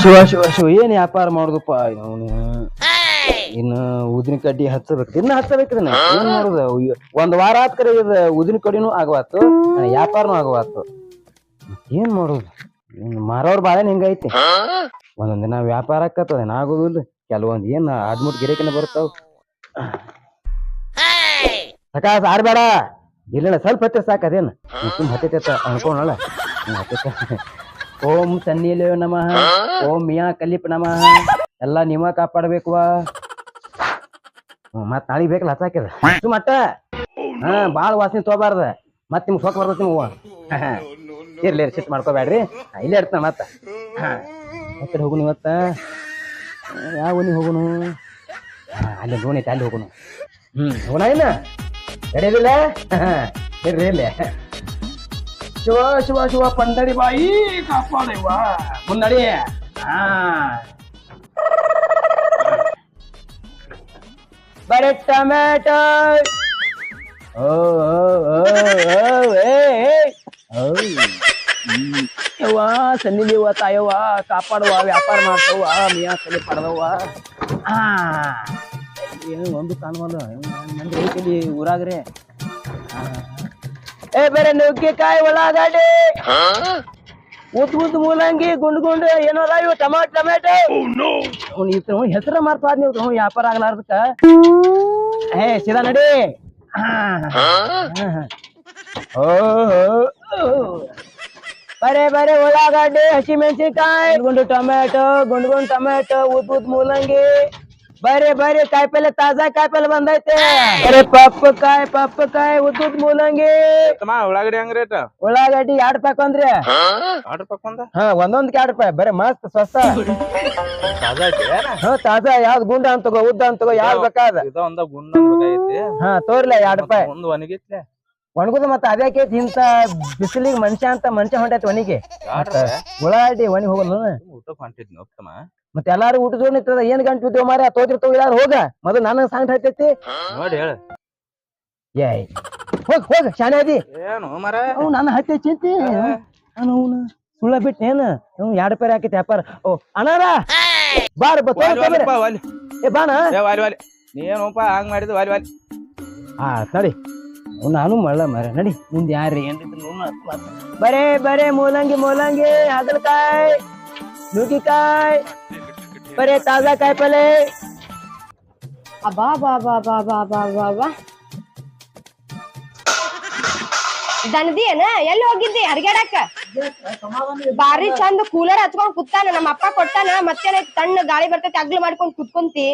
ಶಿವ ಶಿವ ಶಿವ, ಏನ್ ವ್ಯಾಪಾರ ಮಾಡುದಪ್ಪ? ಇನ್ನು ಉದಿನ ಕಡ್ಡಿ ಹಚ್ಚಬೇಕು. ಇನ್ನು ಹಚ್ಚಬೇಕು ಇದನ್ನ. ಏನ್ ಮಾಡುದ? ಒಂದ್ ವಾರ ಆತ್ ಕಡೆ ಇದು ಉದಿನ ಕಡ್ಡಿನೂ ಆಗವಾತು ವ್ಯಾಪಾರನು ಆಗವಾತು. ಏನ್ ಮಾಡುದು? ಮಾರೋರ್ ಬಾಳೆ ಹಿಂಗೈತಿ? ಒಂದೊಂದ್ ದಿನ ವ್ಯಾಪಾರ ಆಕತ್ತದ ಆಗುದಿಲ್ಲ ಕೆಲವೊಂದ್ ಏನ್ ಆಡ್ಮುಟ್ ಗಿರೇಕಿನ ಬರ್ತಾವ. ಸಕಾಸ ಆಡ್ಬೇಡ. ಇಲ್ಲ ಸ್ವಲ್ಪ ಹತ್ತಿರ ಸಾಕು ಅದೇನು? ತುಂಬ ಹತ್ತೈತೆ. ಓಂ ಸನ್ನಿಲೇ ನಮಃ. ಓಂ ಮಿಯಾ ಕಲಿಪ್ ನಮಃ. ಎಲ್ಲ ನೀವ ಕಾಪಾಡ್ಬೇಕು ಮತ್ ನಾಳಿಗ್ ಬೇಕಲ್ಲ ಹತ್ತಾಕಿದ ಮಟ್ಟ ಹಾ ಬಾಳ ವಾಸನೆ ತಗೋಬಾರ್ದ ಮತ್ ನಿಮ್ಗೆ ಸೋಕ್ ಬರ್ತೈತಿ ನೀವು ಇರ್ಲಿ ಇರ್ಲಿ ಸಿಟ್ ಮಾಡ್ಕೋಬೇಡ್ರಿ ಇಲ್ಲೇ ಇರ್ತಾನ ಮತ್ತ. ಮತ್ತೆ ಹೋಗುನು ಇವತ್ತ. ಯಾವ ಊನಿ ಹೋಗುನು? ಅಲ್ಲಿ ಲೋನ್ ಐತೆ ಅಲ್ಲಿ ಹೋಗುನು. ಹ್ಮ್ ಹೋಗೋಣ ಇಲ್ಲ ನಡೆಯೋದಿಲ್ಲ ಇರ್ಲಿ ಇರ್ಲಿ. ಶಿವ ಶಿವ ಶಿವ ಪಂಡರಿ ಬಾಯಿ ಕಾಪಾಡುವ ಮುನ್ನಡಿ ಹಾ ಬರೀ ಟೊಮ್ಯಾಟೊ ಓ ಓ ಓ ಓ ಏ ಏ. ಓ ತಾಯವ್ವ ಕಾಪಾಡುವ ವ್ಯಾಪಾರ ಮಾಡ್ತವ ಮಿಯಾ ಕಲಿ ಪಡೆದವ ಆ ಏನು ಒಂದು ಕಾಣುವ ಮಂದಿ ಐತಿ ಊರಾಗ್ರೆ ಆ. ಏ ಬೇರೆ ನುಗ್ಗೆಕಾಯಿ ಉಳ್ಳಾಗಡ್ಡಿ ಉದ್ದ ಉದ್ದ ಮೂಲಂಗಿ ಗುಂಡ್ ಗುಂಡು ಏನೋ ಇವು ಟಮಾಟೊ ಟೊಮೆಟೊ ಅವ್ನು ಇತ್ತು ಹೆಸರ ಮಾರ್ಪಾದ ನೀವು ಅವ್ನು ವ್ಯಾಪಾರ ಆಗ್ಲಾರ್ದಕ್ಕ. ಏ ಸೀದಾ ನಡಿ. ಬರೇ ಬರೇ ಉಳ್ಳಾಗಡ್ಡಿ ಹಸಿಮೆಣಸಿನ್ಕಾಯಿ ಗುಂಡು ಟೊಮೆಟೊ ಗುಂಡ್ ಗುಂಡು ಟೊಮೆಟೊ ಉದ್ದ ಉದ್ದ ಮೂಲಂಗಿ. ಬರೀ ಬರೀ ಕಾಯಿಪಲ್ಲೆ ತಾಜಾ ಕಾಯಿಪಲ್ಲೆ ಬಂದೈತೆ. ಬರೀ ಪಪ್ಪಕಾಯಿ ಪಪ್ಪ ಕಾಯಿ ಉದ್ದ ಮೂಲಂಗಿ. ತಮ್ಮ ಉಳ್ಳಾಗಡ್ಡಿ ಹೆಂಗ್ ರೇಟ್? ಉಳ್ಳಾಗಡ್ಡಿ ಎರಡ್ ರೂಪಾಯಿ ಅಂದ್ರಿ ಹಾ. ಒಂದೊಂದ್ ಎರಡ್ ರೂಪಾಯಿ ಬರೀ ಮಸ್ತ್ ಸ್ವಸ್ತ ತಾಜಾ ಹಾ ತಾಜಾ. ಯಾವ್ದು ಗುಂಡ ಅಂತ ತಗೋ ಉದ್ದ ಅಂತ ತಗೋ ಯಾವ್ದ್ ಬೇಕಾದ. ಇದ ಒಂದ ಗುಂಡ ಹಾ ತೋರ್ಲ ಎರಡ್ ರೂಪಾಯಿ ಒಣಗಿತ್ಲೆ. ಒಣಗುದು ಮತ್ತ ಅದ್ಯಾಕೈತಿ ಇಂತ ಬಿಸಿಲಿಗೆ ಮನುಷ್ಯ ಅಂತ ಮನುಷ್ಯ ಹೊಂಟೈತಿ ಒಣಿಗೆ. ಉಳ್ಳಾಡಿ ಒಣಿ ಒಣಗಿ ಹೋಗಲ್ಲ ಊಟಕ್ ಹೊಂಟಿದ್ನಿ ಉತ್ತಮ? ಮತ್ತೆ ಎಲ್ಲಾರು ಊಟದ ಏನ್ ಗಂಟು ಬಿದ್ದೇವ್ ಮಾರ ತೋತಿರ್ತಾವ ಯಾರು ಹೋಗ. ಮೊದಲು ನನ್ನ ಸಾಂಗ್ ಹತ್ತೈತಿ ನೋಡಿ ಹೇಳ. ಏಯ್. ಹೋಗ್ ಹೋಗ ಶಾನೆ ಅದಿ ಏನು ಮರ ಅವ್ ನನ್ನ ಹತ್ತಿ ಚಿಂತಿ. ನಾನು ಅವ್ನ ಸುಳ್ಳ ಬಿಟ್ಟು ಏನ? ಅವ್ನು ಎರಡು ಪೇರೆ ವ್ಯಾಪಾರ ಓ ಅನಾರ ಬಾರ ಬಾ. ವಾಲಿ ಏ ಬಾಣ. ಏ ವಾಲಿ ವಾಲಿ. ನೀನು ಹಂಗ್ ಮಾಡಿದ್ ವಾಲಿ ವಾಲಿ. ಹಾ ನಡಿ ನಾನು ಮಳ್ಳ ಮರ. ನಡಿ ಮುಂದೆ ಯಾರ್ರಿ? ಏನ್ರಿ ಬರೇ ಬರೇ ಮೂಲಂಗಿ ಮೂಲಂಗಿ ಹಾಗಲಕಾಯಿ ನುಗ್ಗಿಕಾಯಿ ಬರೇ ತಾಜಾ ಕಾಯಿ ಪಲ್ಲೆ. ಅಬ್ಬಾ ಬಾ ಬಾ ಬಾ ಬಾ ಬಾ ಬಾ ಬಾ. ದನದಿ ಏನ? ಎಲ್ಲಿ ಹೋಗಿದ್ದಿ? ಹರಿಗಾಡಕ್ಕ? ಬಾರಿ ಚಂದ ಕೂಲರ್ ಹಚ್ಕೊಂಡ್ ಕುತ್ತಾನ ನಮ್ಮ ಅಪ್ಪ ಕೊಟ್ಟಾನ. ಮತ್ತೇನ ತಣ್ಣ ಗಾಳಿ ಬರ್ತೈತಿ ಅಗ್ಲು ಮಾಡ್ಕೊಂಡ್ ಕುತ್ಕೊಂತಿ.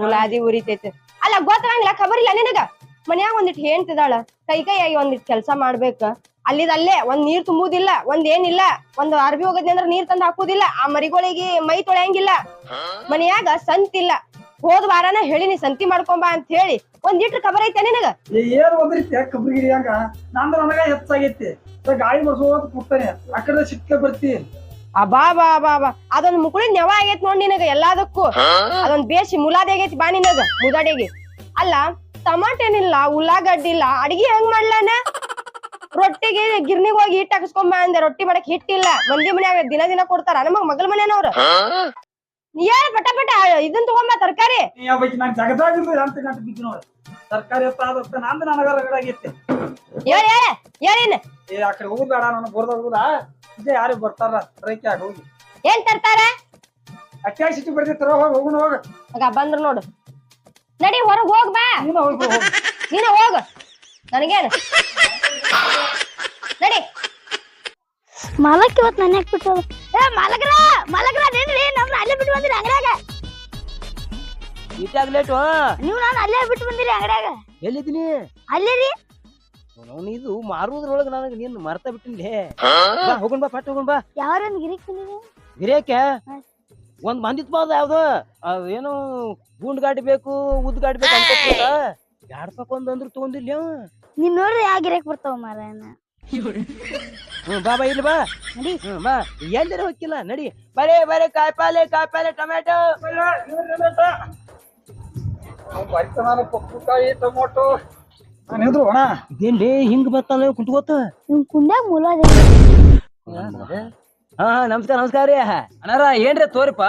ಮುಲಾದಿ ಉರಿತೈತಿ ಅಲ್ಲ ಗೊತ್ತಾಗಂಗಿಲ್ಲ. ಖಬರ್ ಇಲ್ಲ ನಿನಗ? ಮನ್ಯಾಗ ಒಂದಿಟ್ ಹೇಳ್ತಿದಾಳ ಕೈ ಕೈಯಾಗಿ ಒಂದಿಟ್ ಕೆಲ್ಸ ಮಾಡ್ಬೇಕ. ಅಲ್ಲಿದ ಅಲ್ಲೇ ಒಂದ್ ನೀರ್ ತುಂಬುದಿಲ್ಲ ಒಂದ್ ಏನಿಲ್ಲ ಒಂದ್ ಅರ್ಬಿ ಹೋಗದ್ನಿ ಅಂದ್ರ ನೀರ್ ತಂದ್ ಹಾಕುದಿಲ್ಲ ಆ ಮರಿಗಳಿಗೆ ಮೈ ತೊಳೆಯಂಗಿಲ್ಲ. ಮನ್ಯಾಗ ಸಂತಿಲ್ಲ. ಹೋದ್ ವಾರನ ಹೇಳಿನಿ ಸಂತಿ ಮಾಡ್ಕೊಂಬಾ ಅಂತ ಹೇಳಿ ಒಂದ್ ಲೀಟರ್ ಖಬರ್ ಐತೆ ನಿನಗ? ಏನ್ ನಂದ್ರ ನನಗ ಹೆಚ್ಚಾಗೈತಿ. ಗಾಳಿ ಬರ್ಸೋದ್ ಸಿಕ್ಕ ಬರ್ತಿ. ಅಬಾ ಬಾ ಬಾ ಬಾ ಅದೊಂದ್ ಮುಕುಳಿ ನೆವ ಆಗೈತ್ ನೋಡ್ ನಿನಗ ಎಲ್ಲಾದಕ್ಕೂ. ಅದೊಂದ್ ಬೇಸಿ ಮುಲಾದಿ ಆಗೈತಿ ಬಾ ನಿನಗ ಮುದಾಡಿಗೆ. ಅಲ್ಲ ಟಮಾಟೇನಿಲ್ಲ ಉಳ್ಳಾಗಡ್ಡಿ ಇಲ್ಲ. ಅಡಿಗೆ ಹೆಂಗ್ ಮಾಡ್ಲಾನ? ರೊಟ್ಟಿಗೆ ಗಿರ್ನಿಗ್ ಹೋಗಿ ಹಿಟ್ ಹಾಕಿಸ್ಕೊಂಬ ಅಂದೆ. ರೊಟ್ಟಿ ಮಾಡಕ್ ಹಿಟ್ಟಿಲ್ಲ ಮಂದಿ ಮನ್ಯಾಗ ದಿನ ದಿನ ಕೊಡ್ತಾರ. ನಮಗ್ ಮಗಳ ಮನೆಯವ್ರ. ಯಾರ ಪಟ ಪಟ ಇದನ್ ತಗೊಂಬ ತರಕಾರಿ? ನೀ ನಂದು ನನಗ ಹೇಳೇನ್ ಏ ಆ ಕಡೆ ಹೋಗ್ಬೇಡ. ನನಗ್ ಬರ್ದ ಹೋಗುದ? ಇದೇ ಯಾರು ಬರ್ತಾರ? ರೈತ ಹೋಗಿ. ಏನ್ ತರ್ತಾರ? ಅಟ್ಯಾಗ ಸಿಟಿ ಬರ್ತಿರ್ತಾರ ಹೋಗಿ ಹೋಗುಣ ಹೋಗ. ಆಗ ಬಂದ್ರ ನೋಡು. ನಡಿ ಹೊರಗ್ ಹೋಗ್ ಬಾ. ನೀನ ಹೋಗಿ ಹೋಗಿ ನೀನ ಹೋಗ. ನನಗೇನು? ನಡಿ. ಮಾಲಕ್ ಇವತ್ ನನ್ನ ಯಾಕೆ ಬಿಟ್ಟು ಏ ಮಾಲಕ್ರ ಮಾಲಕ್ರ ನಿನ್ರಿ ನಮ್ನ ಅಲ್ಲೇ ಬಿಟ್ಟು ಬಂದಿರಿ ಅಂಗಡ್ಯಾಗ. ನೀವ್ ಲೇಟು ನೀವು ನಾನು ಅಲ್ಲೇ ಬಿಟ್ಟು ಬಂದಿರಿ ಅಂಗಡ್ಯಾಗ. ಎಲ್ಲಿದ್ದೀನಿ? ಅಲ್ಲೇ ರೀ ಅವ್ನು ಇದು ಮಾರುದ್ರೊಳಗ ನನಗೆ ನೀನು ಮರ್ತ ಬಿಟ್ಟಿನ್ಲೇ. ಬಾ ಹೋಗೋಣ ಬಾ ಪಟ್ ಹೋಗೋಣ ಬಾ. ಯಾರನ್ನ ಗಿರಿಕ್ ಬಂದಿರಿ ಗಿರೇಕೆ ಒಂದ್ ಮಂದಿತ್ ಬಾದ ಯಾವ್ದು ಏನು ಗುಂಡ್ ಗಾಡಿ ಬೇಕು ಉದ್ ಗಾಡಿ ಬೇಕು ಅಂತ ಎರಡ್ ರೂಪಾಯಿ ಒಂದ್ ಅಂದ್ರ ತಗೊಂದಿಲ್ಲ ಅವ. ನೀನ್ ನೋಡ್ರಿ ಆಗಿರಕ್ ಗಿರಿಕ್ ಬರ್ತಾವ ಮಾರಾಯಣ ಹ್ಮ್ ಬಾ ಬಾ ಇಲ್ಲಿ ಬಾ. ನಡಿ. ಹ್ಮ್ ಬಾ. ಎಲ್ಲರೂ ಹೋಗಿಲ್ಲ ನಡಿ. ಬರೇ ಬರೇ ಕಾಯಿಪಾಲೆ ಕಾಯಿಪಾಲೆ ಪಪ್ಪುಕಾಯಿ ಟೊಮೊಟೊ. ನಾನು ಅಣ್ಣ ಹಿಂಗ್ ಬರ್ತಾನೆ ಕುಂತ್ಕೋತ. ನಿಮ್ ಕುಂಡ್ಯಾಗ ಮುಲಾದ ಹಾ ಹಾ ನಮಸ್ಕಾರ ನಮಸ್ಕಾರ ರೀ. ಅನಾರ ಏನ್ರಿ ತೋರಿಪ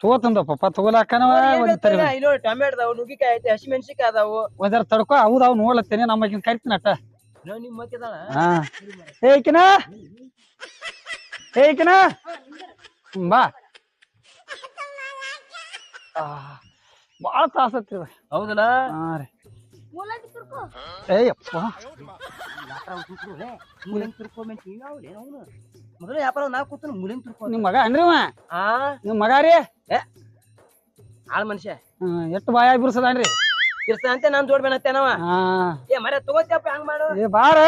ತೋತಂದಪ್ಪ ಪಪ್ಪ ತಗೋಲಾಕನವ ಒಂದ್ ತರಿ ಇಲ್ಲಿ ಟೊಮೆಟೊ ಅದಾವು ನುಗ್ಗಿಕಾಯಿ ಐತಿ ಹಸಿಮೆಣಸಿಕಾಯಿ ಅದಾವು. ಒಂದರ ತಡ್ಕೊ ಹೌದ್ ಅವ್ ನೋಡ್ಲತ್ತೇನೆ ನಮ್ಮ ಕರಿತೀನಿ ಅಟ್ಟ. ಇನ್ನೊಂದ್ ನಿಮ್ ಮತ್ತಿದಾಳ ಹಾ. ಏಕಿನ ಏಕಿನ ಬಾ. ಆ, ಬಾಳ ತ್ರಾಸ ಹೌದಲ್ಲ? ಹಾ ರೀ. ಏಯಪ್ಪ ಮೊದಲು ವ್ಯಾಪಾರ ನಾ ಕೂತು ಮುಲಿನ್ ತಿರ್ಕೊ ನಿಮ್ ಮಗ ಅನ್ರಿ ಅವ? ಆ? ನಿಮ್ ಮಗ ರೀ? ಆಳ್ ಮನುಷ್ಯ. ಎಷ್ಟು ಬಾಯ ಬಿರ್ಸದನ್ರಿ? ಇರ್ತ ಅಂತ ನಾನ್ ಜೋಡ್ ಬೇನತ್ತೇನವ ಹಾ. ಏ ಮರ ತಗೋತಿಯಪ್ಪ ಹಂಗ್ ಮಾಡು? ಏ ಬಾರ.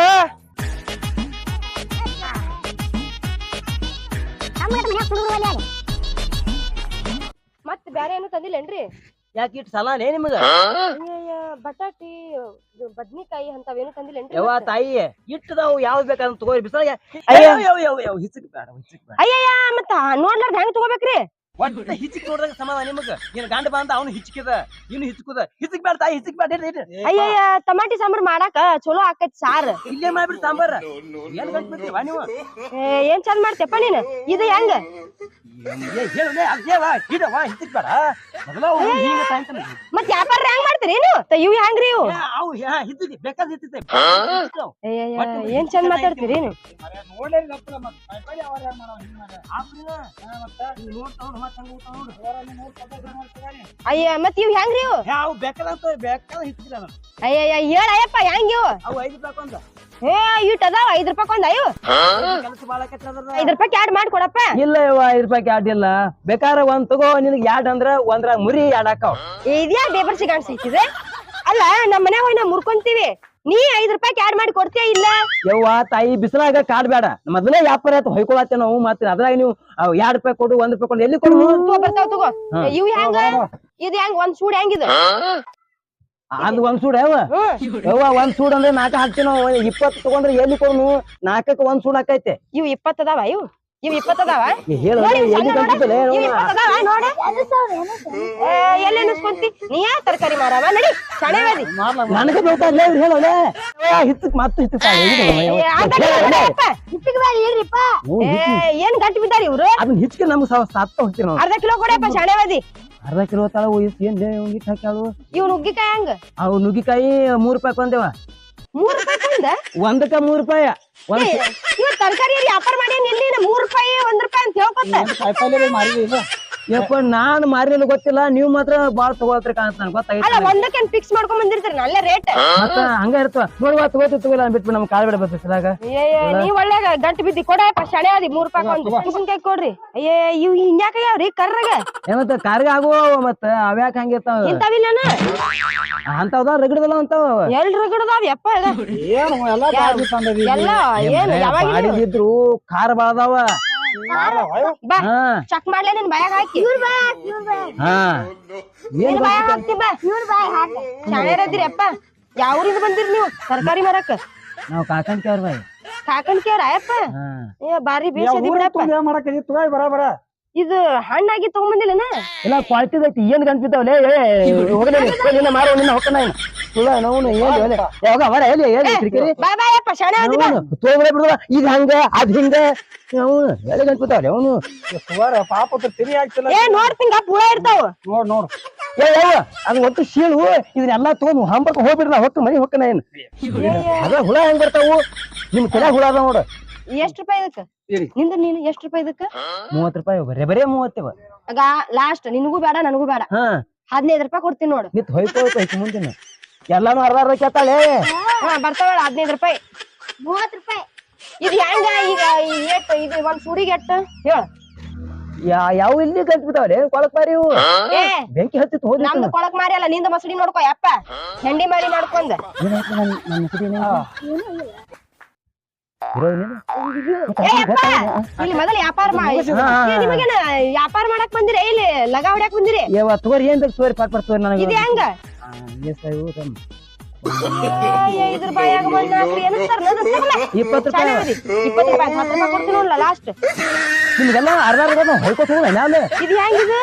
ಮತ್ ಬ್ಯಾರೆ ಏನು ತಂದಿಲ್ಲೇನ್ರಿ? ಯಾಕೆ ಇಟ್ಟು ಸಲಾನೇ ನಿಮಗ? ಅಯ್ಯಯ್ಯ, ಬಟಾಟಿ ಇದು ಬದ್ನಿಕಾಯಿ ಅಂತವೇನು ತಂದಿಲ್ಲೇನ್ರಿ ಯವ್ವ? ತಾಯಿ ಇಟ್ಟದಾವು ಯಾವ್ದು ಬೇಕಾದ್ರೆ ತಗೋರಿ. ಬಿಸಿಲಾಗ ಅಯ್ಯೋ. ಅಯ್ಯೋ ಅಯ್ಯೋ ಅಯ್ಯೋ ಹಿಚಕ್ ಬೇಡ ಹಿಚಕ್ ಬೇಡ ಅಯ್ಯಯ್ಯ ಮತ್ತ ನೋಡ್ಲಾರ್ದ ಹೆಂಗ್ ತಗೋಬೇಕ್ರಿ? ಒಟ್ಟ ಹಿಚ್ಚಿಕ್ ನೋಡಿದಾಗ ಸಮಾಧಾನ ನಿಮಗ? ಏನ್ ಗಂಡ ಬಂದ ಅವನು ಹಿಚ್ಕಿದ ಇನ್ನು ಹಿಚ್ಕುದ. ಹಿಚ್ಕ್ ಬೇಡ ತಾಯಿ ಹಿಚಕ್ ಬೇಡ. ಅಯ್ಯಯ್ಯ ಟಮಾಟಿ ಸಾಂಬಾರ್ ಮಾಡಾಕ ಚಲೋ ಆಕೈತಿ ಸಾರ್. ಇಲ್ಲೇ ಮಾಡ್ಬಿಡಿ ಸಾಂಬಾರ. ಏನ್ ಗಂಟ್ ಬಿಡ್ತೀವ ನೀವು. ಏನ್ ಚಂದ ಮಾಡ್ತೇಪ್ಪ ನೀನ್? ಇದು ಹೆಂಗ? ಮತ್ ವ್ಯಾಪಾರ ಹೆಂಗ್ ಮಾಡ್ತೀರಿ ಏನು ತ- ಇವ್ ಹೆಂಗ್ರಿ ಇವು? ಏನ್ ಚಂದ ಮಾತಾಡ್ತೀರಿ ನೀವ್ ನೋಡ್ತಾವ್ ಅಯ್ಯ ಮತ್ ಇವ್ ಹೆಂಗ್ರಿ ಇವು? ಅವು ಬೇಕಾದಂತ ಬೇಕಾದ ನಾನು. ಅಯ್ಯಯ್ಯ ಹೇಳಯ್ಯಪ್ಪ ಹೆಂಗ್ ಇವು? ಅವು ಐದು ರೂಪಾಯಿ ಒಂದ. ಏ ಇಟ್ ಅದಾವ ಐದ್ ರೂಪಾಯಿ ಒಂದ್ ಅಯ್ಯೋ. ಕೆಲಸ. ಐದ್ ರೂಪಾಯಿ ಆಡ್ ಮಾಡಿ ಕೊಡಪ್ಪ ಇಲ್ಲ ಇವ ಐದ್ ರೂಪಾಯಿ ಎರಡ್ ಇಲ್ಲ. ಬೇಕಾರ ಒಂದ್ ತಗೋ ನಿನಗ್ ಎರಡ್ ಅಂದ್ರ ಒಂದ್ರಾಗ ಮುರಿ ಎರಡ್ ಹಾಕಾವ್. ಇದ್ಯಾ ಬೇಬರ್ಸಿ ಸಿಕ್ಕಿದೆ? ಅಲ್ಲ ನಮ್ಮ ಮನ್ಯಾಗ ಹೋಗಿ ನಾವ್ ಮುರ್ಕೊಂತೀವಿ. ನೀ ಐದ್ ರೂಪಾಯಿ ಕ್ಯಾಡ್ ಮಾಡಿ ಕೊಡ್ತೀಯ ಇಲ್ಲ? ಯವ್ವ ತಾಯಿ ಬಿಸಿಲಾಗ ಕಾಡ್ ಬೇಡ ಮೊದಲೇ ವ್ಯಾಪಾರ ಆಯ್ತು ಹೊಯ್ಕೊಳತ್ತೆ ನಾವು ಮತ್ತೆ ಅದ್ರಾಗ ನೀವು ಎರಡ್ ರೂಪಾಯಿ ಕೊಡು ಒಂದ್ ರೂಪಾಯಿ ಕೊಡು ಎಲ್ಲಿ ಕೊಡು? ತಗೋ ಬರ್ತಾವ ತಗೋ. ಇವ್ ಹೆಂಗ? ಇದ್ ಹೆಂಗ್? ಒಂದ್ ಸೂಡ್ ಹೆಂಗಿದ? ಅದ್ ಒಂದ್ ಸೂಡ್ ಯಾವ ಯವ್ವ ಒಂದ್ ಸೂಡ್ ಅಂದ್ರೆ ನಾಕ ಹಾಕ್ತೀವಿ ನಾವು. ಇಪ್ಪತ್ತು ತಗೊಂಡ್ರೆ ಎಲ್ಲಿ ಕೊಡು ನಾಕಕ್ಕೆ ಒಂದ್ ಸೂಡ್ ಹಾಕೈತೆ. ಇವ್ ಇಪ್ಪತ್ತದಾವ ಇವ್? ಇವ್ ಎಲ್ಲಿ ಅನಿಸ್ಕೊಂತಿ ನೀ ಯಾ ತರಕಾರಿ ಮಾರವ? ನಡಿ ಸಣೆವಾದಿ ನನಗೆ ಬೇಕಾಗ್ಲೇ ಹೇಳೋಲೆ ಹಿತ್ತಕ್ ಮತ್ತೆ ಹಿತ್ತಕ್ ಏನ್ ಗಂಟು ಬಿದ್ದಾರಿ ಇವ್ರು? ಅದನ್ನ ಹಿಚ್ಕೆ ನಮ್ಗೆ ಸತ್ತ ಹೋಗ್ತೀವಿ ನಾವು. ಅರ್ಧ ಕಿಲೋ ಕೊಡಪ್ಪ ಸಣೆವಾದಿ ಅರ್ಧ ಕಿಲೋ ತಾಳ ಏನ್ ಇಟ್ ಹಾಕ್ಯಾಳು? ಇವ್ ನುಗ್ಗಿಕಾಯಿ ಹಂಗ? ಅವ್ ನುಗ್ಗಿಕಾಯಿ ಮೂರ್ ರೂಪಾಯಿ ಕೊಂದೇವ ಮೂರ್ ರೂಪಾಯಿ ಒಂದಕ್ಕ ಮೂರ್ ರೂಪಾಯಿ. ಇವ್ ತರಕಾರಿ ವ್ಯಾಪಾರ ಮಾಡಿ ಇಲ್ಲಿ ಮೂರ್ ರೂಪಾಯಿ ಒಂದ್ ರೂಪಾಯಿ ಅಂತ ಹೇಳ್ಕೊತ ಕಾಯಿಪಲ್ಲೆ ಮಾರಿ ಇಲ್ಲ ಯಪ್ಪ ನಾನ್ ಮಾರಿಲ್ಲ ಗೊತ್ತಿಲ್ಲ ನೀವ್ ಮಾತ್ರ ಬಾಳ್ ತಗೋತ್ರಿ ಕಾಣತ್ ನನ್ ಅಲ್ಲ ಒಂದಕ್ಕೆ ಫಿಕ್ಸ್ ಮಾಡ್ಕೊಂಡ್ ಬಂದಿರ್ತೀರಿ ಅಲ್ಲೇ ರೇಟ್ ಮತ್ತ ಹಂಗ ಇರ್ತವ ನೋಡುವ ತಗೋತಿ ತಗೋಲ್ಲ ಬಿಟ್ಬಿಟ್ಟು ನಮ್ ಕಾಲ್ ಬಿಡ ಬಿಸಿಲಾಗ ನೀವ್ ಒಳ್ಳೆ ಗಂಟು ಬಿದ್ದಿ ಕೊಡಪ್ಪ ಆದಿ ಮೂರ್ ರೂಪಾಯಿ ಒಂದು ಮೆಣಸಿನ್ಕಾಯಿ ಕೊಡ್ರಿ. ಅಯ್ಯೇ ಇವ್ ಹಿಂಗ್ಯಾಕಯ್ಯಾವ್ರಿ ಕರ್ರಗ? ಏನಂತ ಕಾರ್ಗ ಆಗುವ ಮತ್ತ ಅವ್ಯಾಕ ಹಂಗಿರ್ತಾವ ಇಂತಾವಿಲ್ಲನ ಅಂತವ್ದ ರಗಡದಲ್ಲ ಅಂತಾವ ಎಲ್ ರಗಡದಾವ್ ಯಪ್ಪ ಎಲ್ಲಾ. ಎಲ್ಲ ಏನ್ ಯಾವಾಗ ಬಾಡಿಗಿದ್ರು ಖಾರ ಬಾಳದಾವ. ಬಾ. ಚೆಕ್ ಮಾಡ್ಲೇ ನಿನ್ ಬಾಯಾಗ ಹಾಕಿ. ಹಾ. ನಿನ್ ಏನ್ ಬಾಯಾಗ ಹಾಕ್ತಿ ಬಾ. ಶಾಣ್ಯರದಿರಿ ಅಪ್ಪ. ಯಾವ ಊರಿಂದ ಬಂದಿರಿ ನೀವು? ತರಕಾರಿ ಮಾರಕ್? ನಾವ್ ಕಾಕಂತ ಅವ್ರ ಬಾಯ್. ಕಾಕನ್ ಕೇರ ಆಯಪ್ಪ ಹಾ. ಏ ಬಾರಿ ಬೇಸದಿ ಬಿಡಪ್ಪ ಮಾಡಕ್ಕೆ ಬರ ಬರ. ಇದು ಹಣ್ಣಾಗಿ ತಗೊಂಬಂದಿಲ್ಲನ? ಇಲ್ಲ ಕ್ವಾಲಿಟಿ ಐತಿ ಏನ್ ಗಂಟ್ ಬಿದ್ದಾವಲೇ ಹೋಗಲೇ ನಿನ್ನ ಮಾರೋ ನಿನ್ನ ಹೊಕ್ಕನ ಈಗ ಹಂಗ ಅದ್ ಹಿಂಗ. ಅವನು ಎಲ್ಲಿ ಗಂಟ್ ಅವನು. ಪಾಪ ತಿರಿ ಆಗ್ತಿಲ್ಲ. ನೋಡ್ತಿಂಗ ಇರ್ತಾವ. ನೋಡ್ ನೋಡ್. ಯಾವ ಒಟ್ಟು ಶೀಳು ಇದನ್ನೆಲ್ಲ ತಗೊಂಡು ಹಂಬಕ್ ಹೋಗ್ಬಿಡ್ಲ ಹೊತ್ತು ಮನಿ ಹೊಕ್ಕನ ಏನು. ಅದ ಹುಳ ಹೆಂಗ್ ಬರ್ತಾವು? ನಿಮ್ ತಲೆ ಹುಳ ಅದ ನೋಡ. ಎಷ್ಟ್ ರೂಪಾಯಿ ಇದಕ್ಕ. ನಿಂದ ನೀನು ಎಷ್ಟ್ ರೂಪಾಯಿ ಇದಕ್ಕ? ಮೂವತ್ ರೂಪಾಯಿ ಬರೇ ಬರೇ ಮೂವತ್ತೇವ. ಆಗ ಲಾಸ್ಟ್ ನಿನಗೂ ಬೇಡ ನನಗೂ ಬೇಡ. ಹಾ. ಹದಿನೈದು ರೂಪಾಯಿ ಕೊಡ್ತೀನಿ ನೋಡು. ನಿತ್ ಹೋಯ್ತು ಮುಂದಿನ. ಎಲ್ಲಾನು ಅರ್ಧ ಕೇತಾಳೆ ಹಾ ಬರ್ತಾವಳ ಹದಿನೈದು ರೂಪಾಯಿ. ಮೂವತ್ ರೂಪಾಯಿ. ಇದು ಹೆಂಗ ಈಗ ಏಟ್ ಇದು ಒಂದ್ ಸುಡಿಗೆ ಎಟ್ಟ ಹೇಳ. ಯಾ ಯಾವ ಇಲ್ಲಿ ಕಲ್ತ್ ಬಿದ್ದಾವಲೆ ಕೊಳಕ್ ಮಾರಿ ಇವು. ಏ ಬೆಂಕಿ ಹತ್ತಿತ್ತು ಹೋಗಿ ನಮ್ದು ಕೊಳಕ್ ಮಾರಿ ಅಲ್ಲ ನಿಂದ ಮಸಡಿ ನೋಡ್ಕೋ ಯಪ್ಪ. ಹೆಂಡಿ ಮಾರಿ ನೋಡ್ಕೊಂಡ್ ಇಲ್ಲಿ ಮೊದಲ ವ್ಯಾಪಾರ ಮಾಡಿ. ನಿಮಗೇನ ವ್ಯಾಪಾರ ಮಾಡಕ್ ಬಂದಿರಿ? ಇಲ್ಲಿ ಲಗ ಹೊಡ್ಯಾಕ್ ಬಂದಿರಿ? ಯಾವ ತಗೋರಿ ಏನ್ ಬೇಕು ಪಾಕ್ ಪಾಟ್ ನನಗೆ. ಇದು ಹೆಂಗ? ಇಪ್ಪತ್ತು ರೂಪಾಯಿ. ಇಪ್ಪತ್ತು ರೂಪಾಯಿ ಹತ್ತು ರೂಪಾಯಿ ಕೊಡ್ತೀನಿ ನೋಡ್ಲ ಲಾಸ್ಟ್ ನಿಮ್ಗೆಲ್ಲ ಅರ್ಧ ಅರ್ಧ ಹೊಯ್ಕೋತ ಹೋಗ ಮ್ಯಾಲೆ ಇದು ಹೆಂಗಿದು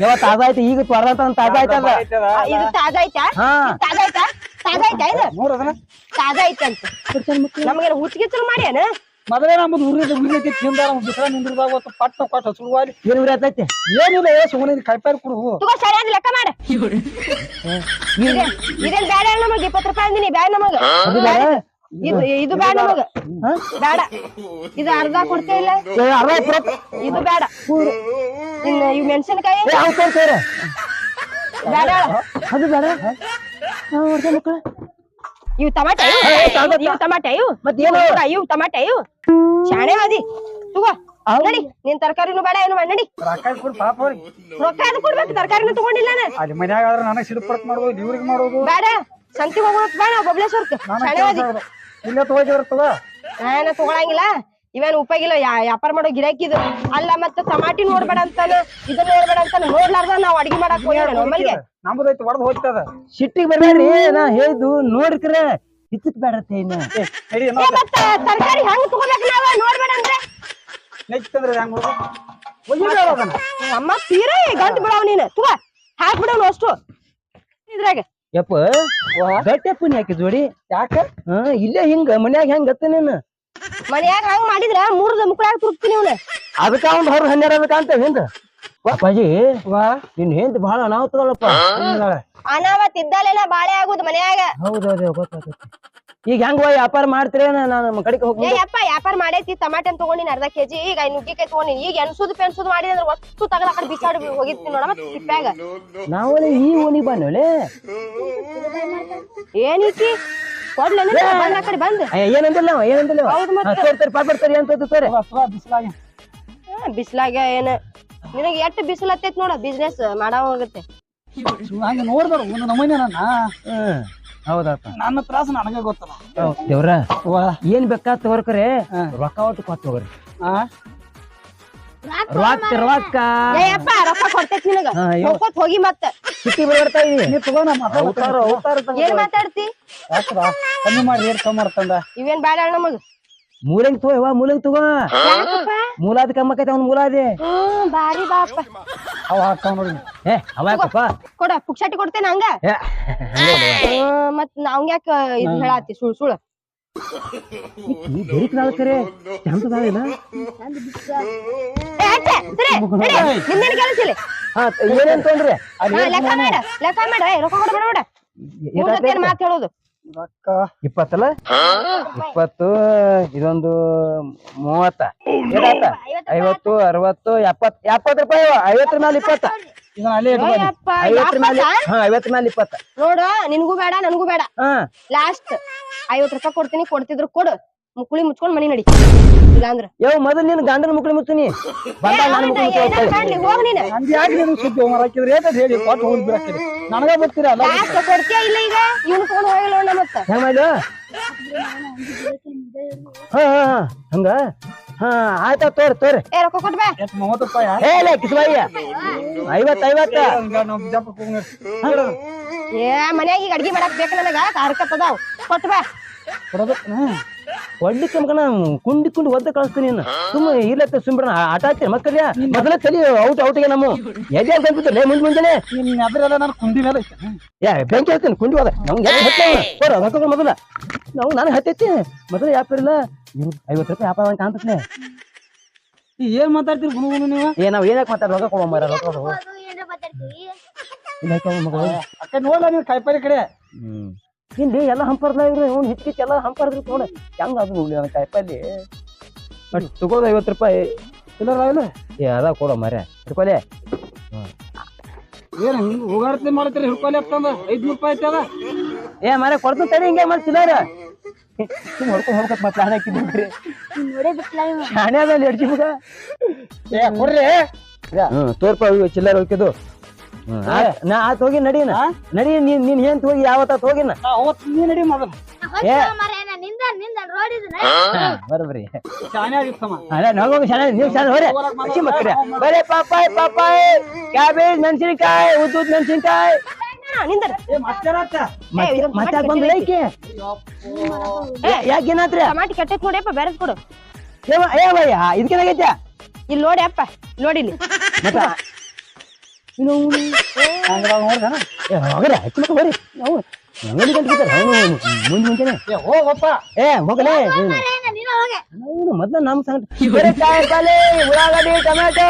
ಯಾವ ತಾಜಾ ಆಯ್ತು ಈಗ ತ್ವರ್ದ ತಾಜಾ ಆಯ್ತದ? ಆ, ಇದು ತಾಜಾ ಐತಾ ಹಾ. ಇದು ತಾಜಾ ಐತಾ ತಾಜಾ ಆಯ್ತಾ ಇದು? ತಾಜಾ ಐತಂತ ನಮ್ಗೇನ ಹುಚ್ಚಿಗೆ ಚಲು ಮಾಡ್ಯಾನ? ಮೊದಲೇ ನಮ್ಮದು ಉರಿದ ಉರಿದೈತಿ ತಿಂದ ಬಿಸಿಲ ನಿಂದಿರ್ದಾಗ ಅಂತ ಪಟ್ಟ ಕೊಟ್ಟ ಸುಳುವಾಲಿ. ಏನು ಉರಿ ಆತೈತಿ? ಏನಿಲ್ಲ ಏ ಸುಮ್ಮನೆ ಕಾಯಿಪಲ್ಲೆ ಕೊಡು. ತಗೋ ಸರಿಯಾದ ಲೆಕ್ಕ ಮಾಡ. ಇದೇನ್ ಬ್ಯಾಡ ನಮಗೆ ಇಪ್ಪತ್ ರೂಪಾಯಿ ಅಂದಿನಿ ಬ್ಯಾಡ ನಮಗ. ಇದು ಇದು ಬ್ಯಾಡ ನಮಗ. ಬೇಡ. ಇದು ಅರ್ಧ ಕೊಡ್ತೇ ಇಲ್ಲ. ಇದು ಬೇಡ. ಇನ್ನ ಇವ್ ಮೆಣಸಿನಕಾಯಿ. ಬೇಡ ಅದು ಬೇಡ. ಮಕ್ಳ. ಇವ್ ಟಮಾಟೆ ಇವು? ಟಮಾಟೆ ಇವು ಇವ್ ಟಮಾಟೆ ಇವು ಶಾಣೆ ಮಾಡಿ ತಗೋ ನಡಿ ನಿನ್ ತರಕಾರಿನೂ ಬೇಡ ಏನು ಮಾಡಿ ನಡಿ. ರೊಕ್ಕ ಕೊಡು ಪಾಪ ಅವ್ರಿಗೆ. ರೊಕ್ಕ ಅದು ಕೊಡ್ಬೇಕು ತರಕಾರಿನೂ ತಗೊಂಡಿಲ್ಲ ಅಲ್ಲಿ ಮನ್ಯಾಗ ಆದ್ರೆ ನನಗೆ ಮಾಡೋದು ಇವ್ರಿಗೆ ಮಾಡೋದು. ಬೇಡ ಸಂತಿ ಹೋಗೋಣ ಬೇಡ ಬಬ್ಲೇಶ್ವರ್ಕ್ ಶಾಣೆ ಮಾಡಿ ಇಲ್ಲೇ ತಗೋದಿರ್ತದ ನಾನ ತಗೊಳಂಗಿಲ್ಲ. ಇವೇನ್ ಉಪಯೋಗಿಲ್ಲ. ಯಾ- ವ್ಯಾಪಾರ ಮಾಡೋ ಗಿರಾಕಿದು ಅಲ್ಲ ಮತ್ತ ಟಮಾಟಿ ನೋಡ್ಬೇಡ ಅಂತಾನ ಇದನ್ನ ನೋಡ್ಬೇಡ ಅಂತ ನೋಡ್ಲಾರ್ದ ನಾವ್ ಅಡಿಗೆ ಮಾಡಕ್ ನಮ್ಮಲ್ಗೆ? ನಮ್ದೈತಿ ಹೊಡೆದು ಹೋಗ್ತದ. ಸಿಟ್ಟಿಗೆ ಬರ್ಬೇಡ್ರಿ ನಾ ಹೇಳಿದ್ದು ನೋಡ್ಕ್ರೆ ಹಿಚ್ಚಕ್ ಬೇಡತ್ತೆ ಇನ್ನ. ತರಕಾರಿ ಹೆಂಗ್ ತಗೋಬೇಕು ನಾವ? ನೋಡ್ಬೇಡ ಅಂದ್ರೆ? ನೆಕ್ತಂದ್ರೆ ಹೆಂಗ್ ಅಮ್ಮ ತೀರಾ ಗಂಟ್ ಬಿಡವ್ ನೀನು. ತುಗ ಹಾಕ್ ಬಿಡವ್ ಅಷ್ಟು. ಇದ್ರಾಗ. ಯಪ್ಪ ಗಟ್ಟೆಪ್ಪ ನೀ ಯಾಕೆ ಜೋಡಿ. ಯಾಕ? ಹಾ ಇಲ್ಲೇ ಹಿಂಗ ಮನ್ಯಾಗ ಹೆಂಗ್ ಗತ್ತ ನೀನು? ಮನ್ಯಾಗ ಹಂಗ ಮಾಡಿದ್ರ ಮೂರ್ದ ಮುಕ್ಕಳಾಗ ತುರ್ತೀನಿ ಅವ್ನ ಅದಕ್ಕ ಅವ್ನ್ ಹೊರ ಹನ್ನೆರಡು ಅದಕ್ಕ ಅಂತ ಹಿಂದ. ಅಪ್ಪಾಜಿ ವಾ. ನಿನ್ ಹೆಂತ ಬಹಳ ಅನಾಹುತಗಳಪ್ಪ ಅನಾವತ್ ಇದ್ದಲ್ಲೇನ ಬಾಳೆ ಆಗುದು ಮನ್ಯಾಗ. ಹೌದೌದು ಗೊತ್ತಾಗುತ್ತೆ ಈಗ ಹೆಂಗ್ ಹೋಗಿ ವ್ಯಾಪಾರ ಮಾಡ್ತಿರೇನ ನಾನು ನಮ್ಮ ಕಡೆಗೆ ಏ ಹೋಗಿ ಯಪ್ಪ ವ್ಯಾಪಾರ ಮಾಡೈತಿ ಟಮಾಟೆ ತಗೊಂಡಿನಿ ಅರ್ಧ ಕೆಜಿ ಈಗ ನುಗ್ಗಿಕಾಯಿ ತಗೊಂಡಿನಿ. ಈಗ ಎನ್ಸುದು ಪೆನ್ಸುದು ಮಾಡಿದ್ರೆ ಅಂದ್ರೆ ಒಟ್ಟು ತಗದ ಅಕ್ಕ ಕಡೆ ಬಿಸಾಡಿ ಹೋಗಿರ್ತೀನಿ ನೋಡ ಮತ್ ತಿಪ್ಪ್ಯಾಗ ನಾವು ಈ ಓಣಿ ಬಂದ್ವಲೆ ಏನೈತಿ ಕೊಡ್ಲೇನ ಬಂದ್ ಆ ಕಡೆ ಬಂದ್. ಏನಂದಿಲ್ಲ ಪಾಪ ತೋರಿ ಬಿಸಿಲಾಗಿ ಬಿಸ್ಲಾಗ ಏನ? ನಿನಗೆ ಎಷ್ಟ್ ಬಿಸಿಲು ಹತ್ತೈತ್ ನೋಡ ಬಿಸ್ನೆಸ್ ಮಾಡಾವಾಗತ್ತೆ ಹಂಗ ನೋಡ್ದಾರ ಒಂದು ನಮೂನೆ ನನ್ನ. ಹೌದಪ್ಪ. ನನ್ನ ತ್ರಾಸ ನನಗೆ ಗೊತ್ತಲ್ಲ. ದೇವ್ರ. ಏನ್ ಬೇಕಾ ತಗೋರ್ಕರೆ ಹಾ. ರೊಕ್ಕ ಒಟ್ಟು ಕೊಟ್ಟು ತಗೋರಿ. ಆ? ರೊಕ್ಕ ರೊಕ್ಕ ಕೊಡ್ತೈತಿ ನಿನಗ. ಹೋಗಿ ಮತ್ತ. ಬರ್ತಾ ಇದೀನಿ. ನೀ ತಗೋ ಯಾವ ಅವತಾರ ಅವತಾರ ಏನ್ ಮಾತಾಡ್ತಿ? ಕಮ್ಮಿ ಮಾಡಿ ರೇಟ್ ಕಮ್ಮಿ ಮಾಡ್ತಂದ? ಇವೇನ್ ಬೇಡ ನಮಗ್ ಮೂಲಂಗಿ ತಗೋ ಯವ್ವ ಮೂಲಂಗಿ ತಗೋ. ಯಾಕಪ್ಪ? ಮೂಲಾದ ಕಮ್ಮಕೈತೆ ಅವ್ನ ಮೂಲಾದಿ. ಹ್ಮ್ ಬಾರಿ ಬಾಪ ಅವ ಹಾಕ್ತಾವ ನೋಡಿ. ಏ ಅವ ಯಾಕಪ್ಪ? ಕೊಡ ಪುಕ್ಷಾಟಿ ಕೊಡ್ತೇನೆ ಹಂಗ. ಮತ್ತೆ ನಾವಂಗ್ಯಾಕ ಮತ್ ನಾವ್ ಯಾಕ ಇದ್ ಹೇಳಾತಿ ಸುಳ್ ಸುಳ್. ಈ ಬೆರಿಕ್ ನಾಲ್ಕರೆ ಚಂದದಾವಿಲ್ಲ ಏ, ಅಟ್ಟೆ, ಸರಿ, ನಡಿ, ನಿಂದೇನ್ ಕೆಲಸ ಇಲ್ಲಿ ಹಾ ಏನೇನ್ ತೊಂದ್ರೆ ಹಾ, ಲೆಕ್ಕ ಮಾಡ ಲೆಕ್ಕ ಮಾಡ ಏ, ರೊಕ್ಕ ಕೊಡ ಬೇಡ ಬೇಡ ಮಾತ್ ಹೇಳೋದು ರೊಕ್ಕ ಇಪ್ಪತ್ತಲ್ಲ ಇಪ್ಪತ್ತು ಇದೊಂದು ಮೂವತ್ತ ಐವತ್ತು ಅರವತ್ತು ಎಪ್ಪತ್ ಎಪ್ಪತ್ತು ರೂಪಾಯಿ. ಐವತ್ತರ ಮೇಲೆ ಇಪ್ಪತ್ತ ಇದನ್ನ ಅಲ್ಲೇ ಏ, ಇಟ್ಕೊಂಡು ಯಪ್ಪ, ಐವತ್ತರ ಮೇಲೆ ಯಾಕಪ್ಪ? ಹಾ ಐವತ್ತರ ಮೇಲೆ ಇಪ್ಪತ್ತ. ನೋಡು ನಿನಗೂ ಬೇಡ ನನಗೂ ಬೇಡ. ಹಾ. ಲಾಸ್ಟ್ ಐವತ್ ರೂಪಾಯಿ ಕೊಡ್ತೀನಿ ಕೊಡ್ತಿದ್ರು ಕೊಡು. ಮುಕ್ಕುಳಿ ಮುಚ್ಕೊಂಡ್ ಮನಿ ನಡಿ. ಇಲ್ಲಾಂದ್ರ. ಯಾವ ಮೊದಲು ನಿನ್ ಗಂಡನ ಮುಕ್ಳಿ ಬಂದಾಗ ನಾನು ಮುಕ್ಳಿ ಮುಚ್ಕೊಳ್ತಾ ಕಾಣ್ಲಿ ಹೋಗ್ ನೀನು. ಹಂಗೆ ಯಾಕೆ ನೀವು ಸುದ್ದಿ? ಹೋಮರ್ ಹಾಕಿದ್ರೆ ಏಟ್ ಹೇಳಿ? ಕೊಟ್ಟು ಹೋಗಿ ಬಿಡಕ್ಕಿರಿ ನನಗ ಬರ್ತೀರ ಅಲ್ಲ ಲಾಸ್ಟ್ ಕೊಡ್ತೀಯ ಇಲ್ಲ ಈಗ? ಇವ್ನು ತಗೊಂಡ್ ಹೋಗಿಲ್ಲ ನೋಡ ಮತ್ತ ಹೆಂಗ್ ಮಾಡ್ಲು ಹಾ ಹಾ ಹಾ. ಹಂಗ? ಹಾ ಆಯ್ತಾ ತೋರಿ ತೋರ್. ಏ ರೊಕ್ಕ ಕೊಟ್ ಬಾ. ಮೂವತ್ತು ರೂಪಾಯಿ ಹೇಳ ಕಿಸ್ಬಾಯಿ ಐವತ್ ಐವತ್ತ ಹಂಗ ನಾವು ಬಿಜಾಪುರಕ್ಕೆ ಹೋಗಿ ಏ ಮನ್ಯಾಗ ಈಗ ಅಡ್ಗಿ ಮಾಡಕ್ ಬೇಕು ನನಗ ಕಾರ್ಕತ್ತದಾವ್ ಕೊಟ್ ಬಾ. ಕೊಡಬೇಕು ಒಡ್ಡಿ ಕಮ್ಕನ ಕುಂಡಿ ಕುಂಡಿ ಒದ್ದ ಕಳಿಸ್ತೀನಿ ನೀನು ಸುಮ್ಮ ಇರ್ಲತ್ತ ಸುಮ್ಬಿಡ ಆಟ ಆಡ್ತೀನಿ ಮಕ್ಕಳ ಮೊದಲ ತಲಿ ಔಟ್ ಔಟ್ಗೆ ನಮ್ಮ ಎದೆ ಅಂತ ಅನ್ಬಿಟ್ಟಿಲ್ಲ ಮುಂದೆ ಮುಂಜಾನೆ ನಿನ್ನ ಎದುರೆಲ್ಲ ನಾನು ಕುಂಡಿ ಮೇಲೆ ಐತೆ ಯಾ ಬೆಂಕಿ ಹೇಳ್ತೀನಿ ಕುಂಡಿ ಹೋದ ನಮ್ಗೆ ಹತ್ತ ರೊಕ್ಕ ಮೊದಲ. ನಾವು ನಾನು ಹತ್ತೈತಿ. ಮೊದಲ ಯಾಪಿರಲ್ಲ ಇಲ್ಲ ಐವತ್ತು ರೂಪಾಯಿ ವ್ಯಾಪಾರ ಅಂತ ಕಾಣ್ತದೆ ಈ ಏನ್ ಮಾತಾಡ್ತೀರಿ ಗುಣು ಗುಣು ನೀವು? ಏ ನಾವು ಏನಕ್ಕೆ ಮಾತಾಡ ರೊಕ್ಕ ಕೊಡೋ ಮರ ರೊಕ್ಕ ಕೊಡು. ಇಲ್ಲ ಮಗಳು ಅಕ್ಕ ನೋಡ್ಲ ನೀವು ಕಾಯಿಪಲ್ಲೆ ಕಡೆ? ಹ್ಮ್. ಹಿಂದೆ ಎಲ್ಲ ಹಂಪರ್ದ ಇವ್ರು ಅವ್ನು ಹಿಚ್ಕಿಚ್ ಎಲ್ಲ ಹಂಪರ್ದ್ರು ನೋಡ ಹೆಂಗ ಅದು ನೋಡಿ ನನ್ನ ಕಾಯಿಪಲ್ಲಿ? ಬಟ್ ತಗೋದು ಐವತ್ತು ರೂಪಾಯಿ. ಇಲ್ಲ ಇಲ್ಲ? ಏ ಅದ ಕೊಡೋ ಮರ ಹಿಡ್ಕೊಲಿ. ಏನು ಹಿಂಗೆ ಹೋಗಾಡ್ತಿ ಮಾಡ್ತೀರಿ? ಹಿಡ್ಕೊಲಿ ಅಂತಂದ ಐದ್ನೂರು ರೂಪಾಯಿ ಐತೆ ಅದ. ಏ ಮರ ಕೊಡ್ತು ತಡಿ ಹಿಂಗೆ ಮಾಡ್ತಿಲ್ಲಾರ ಸುಮ್ ಹೊಡ್ಕೊಂಡು ಹೊಡ್ಕೊ ಮತ್ತೆ ಹಣ ಹಾಕಿದ್ರಿ ನೋಡೇ ಬಿಟ್ಲ ಇವ ಶಾಣೆ ಅದ ಎಡ್ಜಿ ಮಗ ಏ ಕೊಡ್ರಿ. ಹ್ಞೂ ತೋರ್ಪ ಇವು ಚಿಲ್ಲರ್ ನಾ ಆತ್ ಹೋಗಿ ನಡೀನ. ನಡಿ ನೀನ್ ನೀನ್ ಏನ್ ಹೋಗಿ ಯಾವತ್ತ ಹೋಗಿನ? ನೀ ನಡಿ ಮೊದಲು. ಏ. ನಿಂದ ನಿಂದ ರೋಡ್ ಇದನ್ನ ಬರೋಬ್ರಿ. ಶಾನೆ ಆಗಿತ್ತಮ್ಮ ಅಲ್ಲ ನಾವ್ ಶಾಣೆ ನೀವ್ ಶಾಣೆ ಹೊರೆ ಹಚ್ಚಿ ಮಕ್ಕಳ. ಬರೇ ಪಾಪಾಯ್ ಪಾಪಾಯ್. ಕ್ಯಾಬೇಜ್ ಮೆಣಸಿನಕಾಯಿ ಉದ್ದು ಮೆಣಸಿನಕಾಯಿ. ನಿಂದರ್ ಏ ಏ, ಮತ್ತೆ ಯಾಕೆ ಏನಾತ್ರಿ? ಟಮಾಟಿ ಕೆಟ್ಟೈತ್ ನೋಡಿಯಪ್ಪ ಬೇರೆ ಕೊಡು. ಏವ ಇದಕ್ಕೇನಾಗೈತೆ ಇಲ್ಲಿ ನೋಡಿ ಅಪ್ಪ ನೋಡಿ ಇಲ್ಲಿ ಮತ್ತ ಮೊದ್ಲ ನಮ್ ಸಂಗಟ ಉಳ್ಳಾಗಡ್ಡಿ ಟೊಮೆಟೊ